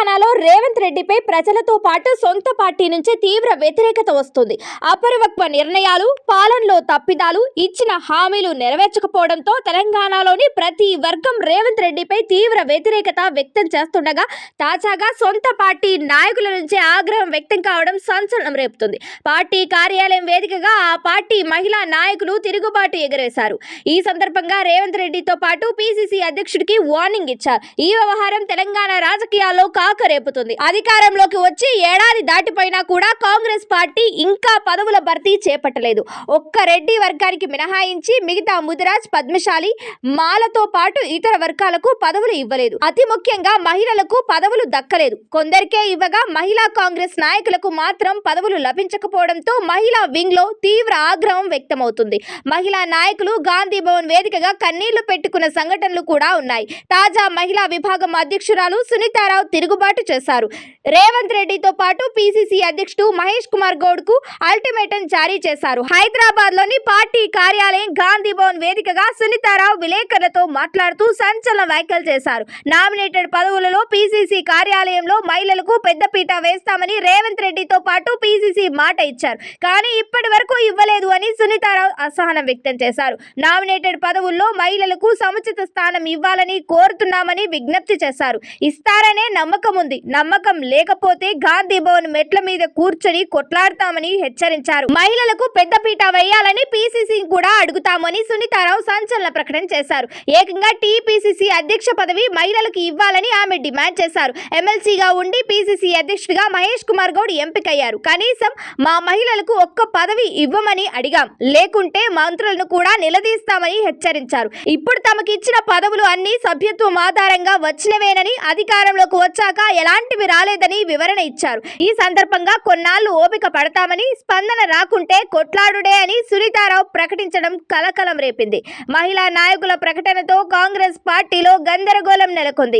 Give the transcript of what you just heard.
తెలంగాణలో రేవంత్ రెడ్డిపై ప్రజలతో పాటు సొంత పార్టీ నుంచి తీవ్ర వ్యతిరేకత వస్తుంది. అపరివక్వ నిర్ణయాలు పాలనలో తప్పిదాలు ఇచ్చిన హామీలు నెరవేర్చకపోవడంతో తెలంగాణలోని ప్రతి వర్గం రేవంత్ రెడ్డిపై తీవ్ర వ్యతిరేకత వ్యక్తం చేస్తుండగా తాజాగా సొంత పార్టీ నాయకుల నుంచే ఆగ్రహం వ్యక్తం కావడం సంచలనం రేపుతుంది. పార్టీ కార్యాలయం వేదికగా ఆ పార్టీ మహిళా నాయకులు తిరుగుబాటు ఎగరేశారు. ఈ సందర్భంగా రేవంత్ రెడ్డితో పాటు పీసీసీ అధ్యక్షుడికి వార్నింగ్ ఇచ్చారు. ఈ వ్యవహారం తెలంగాణ రాజకీయాల్లో కాకరేపుతుంది అధికారంలోకి వచ్చి ఏడాది దాటిపోయినా కూడా కాంగ్రెస్ పార్టీ ఇంకా పదవుల భర్తీ చేపట్టలేదు. ఒక్క రెడ్డి వర్గానికి మినహాయించి మిగతా ముదిరాజ్ పద్మశాలి మాలతో పాటు ఇతర వర్గాలకు పదవులు ఇవ్వలేదు. అతి ముఖ్యంగా మహిళలకు పదవులు దక్కలేదు. కొందరికే ఇవ్వగా మహిళా కాంగ్రెస్ నాయకులకు మాత్రం పదవులు లభించకపోవడంతో మహిళా వింగ్లో తీవ్ర ఆగ్రహం వ్యక్తమవుతుంది. మహిళా నాయకులు గాంధీ భవన్ వేదికగా కన్నీళ్ళు పెట్టుకున్న సంఘటనలు కూడా ఉన్నాయి. తాజా మహిళా విభాగం అధ్యక్షురాలు సీతారావు తిరుగుబాటు చేశారు. రేవంత్ రెడ్డితో పాటు పీసీసీ అధ్యక్షుడు మహేష్ కుమార్ గౌడ్కు అల్టిమేటం జారీ చేశారు. హైదరాబాద్లోని పార్టీ కార్యాలయం గాంధీ భవన్ వేదికగా సునీతారావు విలేకరులతో మాట్లాడుతూ సంచలన వ్యాఖ్యలు చేశారు. నామినేటెడ్ పదవులలో పిసిసి కార్యాలయంలో మహిళలకు పెద్దపీట వేస్తామని రేవంత్ రెడ్డితో పాటు పిసిసి మాట ఇచ్చారు. కానీ ఇప్పటి వరకు ఇవ్వలేదు అని సునీతారావు అసహనం వ్యక్తం చేశారు. నామినేటెడ్ పదవుల్లో మహిళలకు సముచిత స్థానం ఇవ్వాలని కోరుతున్నామని విజ్ఞప్తి చేశారు. ఇస్తారనే నమ్మకం ఉంది. నమ్మకం లేకపోతే గాంధీ భవన్ మెట్ల మీద కూర్చొని కొట్లాడతామని హెచ్చరించారు. మహిళలకు పెద్దపీట వేయాలని పీసీసీ కూడా అడుగుతామని సునీతారావు సంచలన ప్రకటన చేశారు. ఏకంగా టీపీసీసీ అధ్యక్ష పదవి మహిళలకు ఇవ్వాలని ఆమె డిమాండ్ చేశారు. ఎమ్మెల్సీగా ఉండి పీసీసీ అధ్యక్షుడిగా మహేష్ కుమార్ గౌడ్ ఎంపికయ్యారు. కనీసం మా మహిళలకు ఒక్క పదవి ఇవ్వమని అడిగాం. లేకుంటే మంత్రులను కూడా నిలదీస్తామని హెచ్చరించారు. ఇప్పుడు తమకిచ్చిన పదవులు అన్ని సభ్యత్వం ఆధారంగా వచ్చినవేనని అధికారంలోకి వచ్చాక ఎలాంటివి రాలేదని వివరణ ఇచ్చారు. ఈ సందర్భంగా కొన్నాళ్ళు ఓపిక పడతామని స్పందన రాకుంటే కొట్లాడుడే అని సునీతారావు ప్రకటించడం కలకలం రేపింది. మహిళా నాయకుల ప్రకటనతో కాంగ్రెస్ పార్టీలో గందరగోళం నెలకొంది.